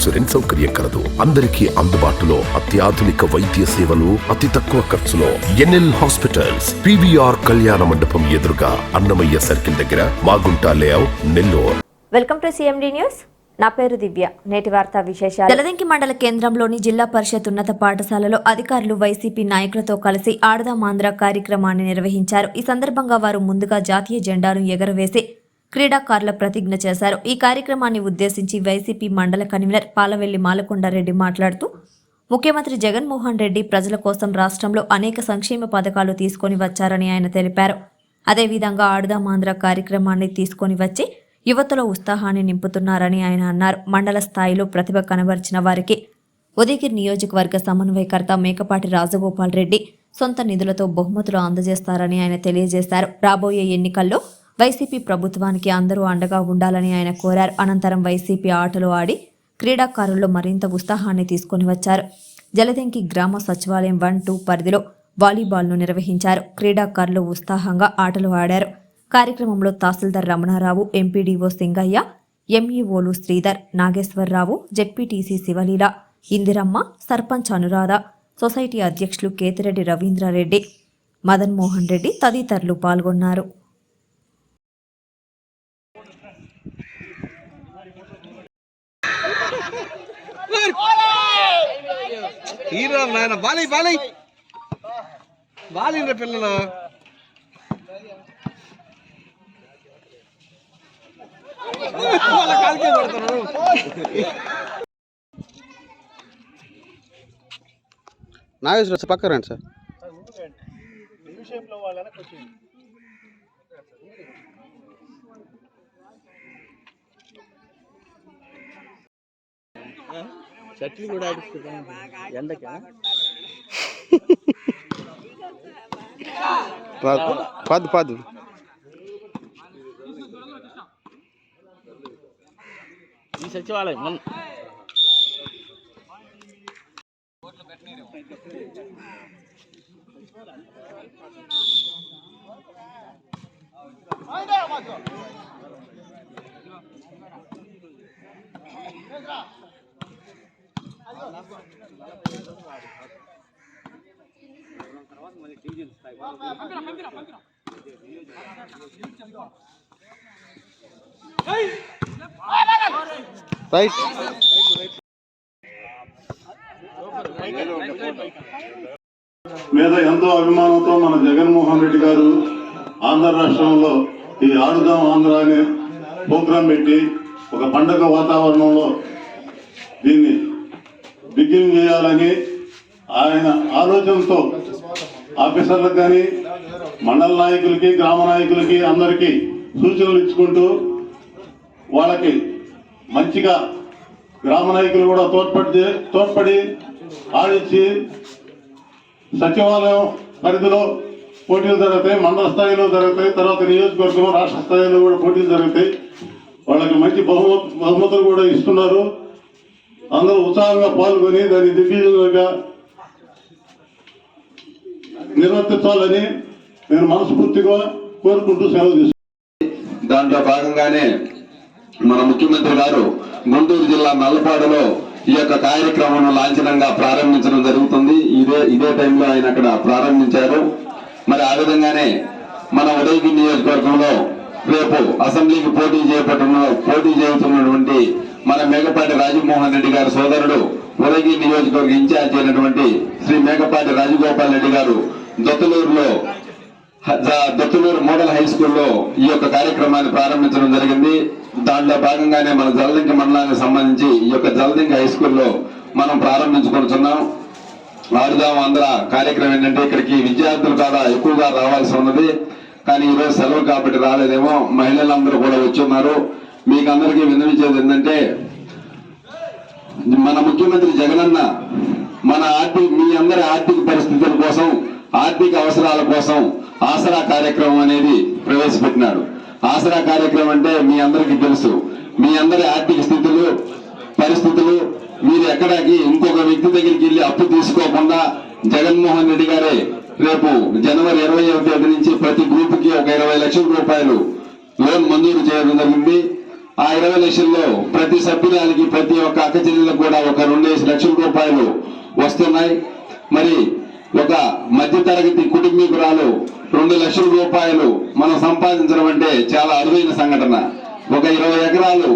Insurance సౌకర్యం కలదు. అందరికీ అందుబాటులో అత్యాధునిక వైద్య సేవలు అతి తక్కువ ఖర్చులో. ఎన్ఎల్ హాస్పిటల్స్ పివిఆర్ కళ్యాణ మండపం ఎదురుగా అన్నమయ్య సర్కిల్ దగ్గర Magunta layout Nellore. Welcome to CMD news. నా పేరు దివ్య. నేటి వార్తా విశేషాలు. జలదంకి మండల కేంద్రంలోని జిల్లా పరిషత్ ఉన్నత పాఠశాలలో అధికారులు వైసీపీ నాయకులతో కలిసి ఆడదామాంధ్ర కార్యక్రమాన్ని నిర్వహించారు. ఈ సందర్భంగా వారు ముందుగా జాతీయ జెండాను ఎగరవేసి క్రీడాకారుల ప్రతిజ్ఞ చేశారు. ఈ కార్యక్రమాన్ని ఉద్దేశించి వైసీపీ మండల కన్వీనర్ పాలవెల్లి మాలకొండారెడ్డి మాట్లాడుతూ ముఖ్యమంత్రి జగన్మోహన్ రెడ్డి ప్రజల కోసం రాష్ట్రంలో అనేక సంక్షేమ పథకాలు తీసుకొని వచ్చారని ఆయన తెలిపారు. అదేవిధంగా ఆడుదామాంధ్ర కార్యక్రమాన్ని తీసుకొని వచ్చి యువతలో ఉత్సాహాన్ని నింపుతున్నారని ఆయన అన్నారు. మండల స్థాయిలో ప్రతిభ కనబరిచిన వారికి ఉదయగిరి నియోజకవర్గ సమన్వయకర్త మేకపాటి రాజగోపాల్ రెడ్డి సొంత నిధులతో బహుమతులు అందజేస్తారని ఆయన తెలియజేశారు. రాబోయే ఎన్నికల్లో వైసీపీ ప్రభుత్వానికి అందరూ అండగా ఉండాలని ఆయన కోరారు. అనంతరం వైసీపీ ఆటలు ఆడి క్రీడాకారుల్లో మరింత ఉత్సాహాన్ని తీసుకొని వచ్చారు. జలదెంకి గ్రామ సచివాలయం వన్ టూ పరిధిలో వాలీబాల్ను నిర్వహించారు. క్రీడాకారులు ఉత్సాహంగా ఆటలు ఆడారు. కార్యక్రమంలో తహసీల్దార్ రమణారావు ఎంపీడీఓ సింగయ్య ఎంఈఓలు శ్రీధర్ నాగేశ్వరరావు జెడ్పీటీసీ శివలీల ఇందిరమ్మ సర్పంచ్ అనురాధ సొసైటీ అధ్యక్షులు కేతిరెడ్డి రవీంద్రారెడ్డి మదన్ మోహన్ రెడ్డి తదితరులు పాల్గొన్నారు. హీరో నాయన బాలయ్య బాలయ్య. బాలిండ్ర పిల్లలు వాళ్ళ కాలికే పడతారు నాగేశ్వర సార్ పక్క రండి సార్. చట్నీ కూడా ఆడిస్తున్నాం ఎండకా? పద్దు పద్దు ఈ సచివాలయం మన రైట్ మీద ఎంతో అభిమానంతో మన జగన్మోహన్ రెడ్డి గారు ఆంధ్ర రాష్ట్రంలో ఈ ఆడుదాం ఆంధ్ర అనే ప్రోగ్రాం పెట్టి ఒక పండగ వాతావరణంలో దీన్ని బిగిన్ చేయాలని ఆయన ఆలోచనతో ఆఫీసర్లకు కానీ మండల నాయకులకి గ్రామ నాయకులకి అందరికీ సూచనలు ఇచ్చుకుంటూ వాళ్ళకి మంచిగా గ్రామ నాయకులు కూడా తోడ్పడి తోడ్పడి ఆడించి సచివాలయం పరిధిలో పోటీలు జరుగుతాయి మండల స్థాయిలో జరుగుతాయి తర్వాత నియోజకవర్గం రాష్ట్ర స్థాయిలో కూడా పోటీలు జరుగుతాయి. వాళ్ళకి మంచి బహుమ బహుమతులు కూడా ఇస్తున్నారు. అందరూ ఉత్సాహంగా పాల్గొని దాన్ని దిగ్విజయంగా నిర్వర్తించాలని నేను మనస్ఫూర్తిగా కోరుకుంటూ సెలవు తీసుకున్నాను దాంట్లో భాగంగానే మన ముఖ్యమంత్రి గారు గుంటూరు జిల్లా నల్లపాడులో ఈ యొక్క కార్యక్రమం లాంఛనంగా ప్రారంభించడం జరుగుతుంది. ఇదే ఇదే టైంలో ఆయన అక్కడ ప్రారంభించారు. మరి ఆ విధంగానే మన ఉదయగిరి నియోజకవర్గంలో రేపు అసెంబ్లీకి పోటీ చేపట్టిన పోటీ చేస్తున్నటువంటి మన మేకపాటి రాజమోహన్ రెడ్డి గారి సోదరుడు ఉదయగిరి నియోజకవర్గ ఇన్ఛార్జ్ అయినటువంటి శ్రీ మేకపాటి రాజగోపాల్ రెడ్డి గారు దొత్తలూరులో జ- మోడల్ హై స్కూల్లో ఈ యొక్క కార్యక్రమాన్ని ప్రారంభించడం జరిగింది. దాంట్లో భాగంగానే మన జలదింక మండలానికి సంబంధించి ఈ యొక్క జలదింక హై స్కూల్లో మనం ప్రారంభించుకుంటున్నాం. ఆడుదాం ఆంధ్ర కార్యక్రమం ఏంటంటే ఇక్కడికి విద్యార్థులు కూడా ఎక్కువగా రావాల్సి ఉన్నది. కానీ ఈరోజు సెలవు కాబట్టి రాలేదేమో. మహిళలందరూ కూడా వచ్చి ఉన్నారు మీకు అందరికీ విన్నవించేది ఏంటంటే మన ముఖ్యమంత్రి జగనన్న మన ఆర్థిక మీ అందరి ఆర్థిక పరిస్థితుల కోసం ఆర్థిక అవసరాల కోసం ఆసరా కార్యక్రమం అనేది ప్రవేశపెట్టినారు ఆసరా కార్యక్రమం అంటే మీ అందరికీ తెలుసు. మీ అందరి ఆర్థిక స్థితులు పరిస్థితులు మీరు ఎక్కడికి ఇంకొక వ్యక్తి దగ్గరికి వెళ్ళి అప్పు తీసుకోకుండా జగన్మోహన్ రెడ్డి గారే రేపు జనవరి ఇరవై తేదీ నుంచి ప్రతి గ్రూప్కి ఒక ఇరవై లక్షల రూపాయలు లోన్ మంజూరు చేయడం జరిగింది. ఆ ఇరవై లక్షల్లో ప్రతి సభ్యురాలకి ప్రతి ఒక్క అక్క చెల్లెలకు కూడా ఒక రెండేసి లక్షల రూపాయలు వస్తున్నాయి. మరి ఒక మధ్యతరగతి కుటుంబీకురాలు రెండు లక్షల రూపాయలు మనం సంపాదించడం అంటే చాలా అరుదైన సంఘటన. ఒక ఇరవై ఎకరాలు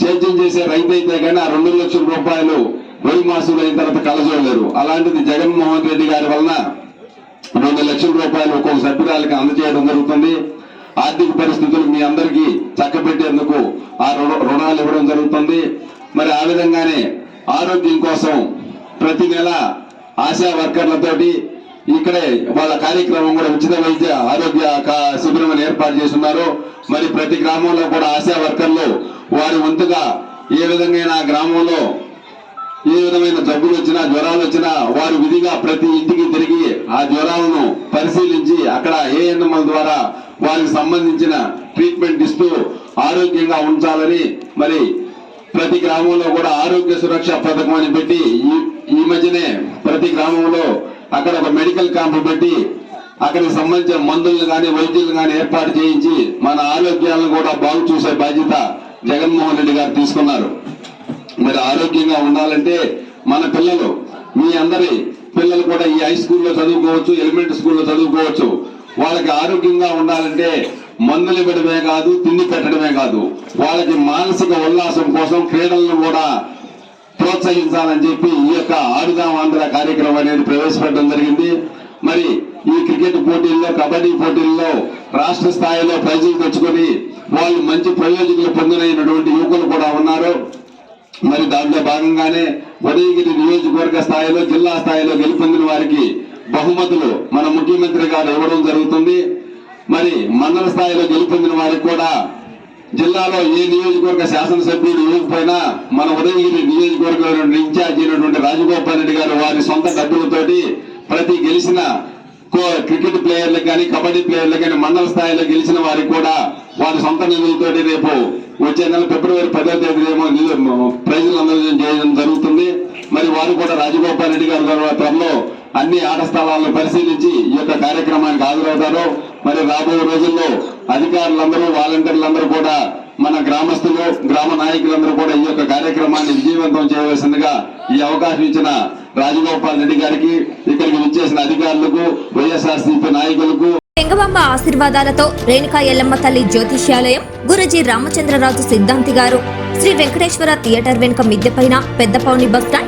సేద్యం చేసే రైతు అయితే కానీ ఆ రెండు లక్షల రూపాయలు వరి మాసులు అయిన తర్వాత కలజోలేరు అలాంటిది జగన్మోహన్ రెడ్డి గారి వలన రెండు లక్షల రూపాయలు ఒక్కొక్క సభ్యురాలకి అందజేయడం జరుగుతుంది. ఆర్థిక పరిస్థితులు మీ అందరికీ చక్కబెట్టేందుకు ఆ రుణాలు ఇవ్వడం జరుగుతుంది. మరి ఆ విధంగానే ఆరోగ్యం కోసం ప్రతి నెల ఆశా వర్కర్లతోటి ఇక్కడే వాళ్ళ కార్యక్రమం కూడా ఉచిత వైద్య ఆరోగ్య శిబిరం ఏర్పాటు చేస్తున్నారు. మరి ప్రతి గ్రామంలో కూడా ఆశా వర్కర్లు వారి వంతుగా ఏ విధంగా గ్రామంలో ఏ విధమైన జబ్బులు వచ్చినా జ్వరాలు వచ్చినా వారు విధిగా ప్రతి ఇంటికి తిరిగి ఆ జ్వరాలను పరిశీలించి అక్కడ ఏఎన్ఎంల ద్వారా వారికి సంబంధించిన ట్రీట్మెంట్ ఇస్తూ ఆరోగ్యంగా ఉంచాలని మరి ప్రతి గ్రామంలో కూడా ఆరోగ్య సురక్ష పథకం అని పెట్టి ఈ- ఈ మధ్యనే ప్రతి గ్రామంలో అక్కడ ఒక మెడికల్ క్యాంప్ పెట్టి అక్కడికి సంబంధించిన మందులను కానీ వైద్యులు కానీ ఏర్పాటు చేయించి మన ఆరోగ్యాలను కూడా బాగు చూసే బాధ్యత జగన్మోహన్ రెడ్డి గారు తీసుకున్నారు. మరి ఆరోగ్యంగా ఉండాలంటే మన పిల్లలు మీ అందరి పిల్లలు కూడా ఈ హై స్కూల్లో చదువుకోవచ్చు ఎలిమెంటరీ స్కూల్లో చదువుకోవచ్చు. వాళ్ళకి ఆరోగ్యంగా ఉండాలంటే మందులు ఇవ్వడమే కాదు తిండి పెట్టడమే కాదు. వాళ్ళకి మానసిక ఉల్లాసం కోసం క్రీడలను కూడా ప్రోత్సహించాలని చెప్పి ఈ యొక్క ఆడుదాం ఆంధ్ర కార్యక్రమం అనేది ప్రవేశపెట్టడం జరిగింది. మరి ఈ క్రికెట్ పోటీల్లో కబడ్డీ పోటీల్లో రాష్ట్ర స్థాయిలో ప్రైజులు తెచ్చుకొని వాళ్ళు మంచి ప్రయోజకులు పొందినటువంటి యువకులు కూడా ఉన్నారు. మరి దాంట్లో భాగంగానే ఉదయగిరి నియోజకవర్గ స్థాయిలో జిల్లా స్థాయిలో గెలుపొందిన వారికి బహుమతులు మన ముఖ్యమంత్రి గారు ఇవ్వడం జరుగుతుంది. మరి మండల స్థాయిలో గెలుపొందిన వారికి కూడా జిల్లాలో ఏ నియోజకవర్గ శాసనసభ్యుడు ఇవ్వకపోయినా మన ఉదయగిరి నియోజకవర్గం ఇన్ఛార్జ్ అయినటువంటి రాజగోపాల్ రెడ్డి గారు వారి సొంత డబ్బులతోటి ప్రతి గెలిచిన కో- క్రికెట్ ప్లేయర్లకు కానీ కబడ్డీ ప్లేయర్లకు కానీ మండల స్థాయిలో గెలిచిన వారికి కూడా వారి సొంత నిధులతోటి రేపు వచ్చే నెల ఫిబ్రవరి పదో తేదీ ఏమో నిధులు ప్రైజులు అందజేయడం చేయడం జరుగుతుంది. మరి వారు కూడా రాజగోపాల్ రెడ్డి గారు ద్వారా త్వరలో అన్ని ఆట స్థలాలను పరిశీలించి ఈ యొక్క కార్యక్రమానికి హాజరవుతారు. మరి రాబోయే రోజుల్లో అధికారులందరూ వాలంటీర్లందరూ కూడా మన గ్రామస్తులు గ్రామ నాయకులందరూ కూడా ఈ యొక్క కార్యక్రమాన్ని విజయవంతం చేయవలసిందిగా ఈ అవకాశం ఇచ్చిన రాజగోపాల్ రెడ్డి గారికి ఇక్కడికి విచ్చేసిన అధికారులకు వైఎస్ఆర్సీపీ నాయకులకు. వెంగబాంబ ఆశీర్వాదాలతో రేణుకా ఎల్లమ్మ తల్లి జ్యోతిష్యాలయం గురుజీ రామచంద్రరాజు సిద్ధాంతి గారు శ్రీ వెంకటేశ్వర థియేటర్ వెనుక మిద్దెపైన పెద్దపౌని బస్టాండ్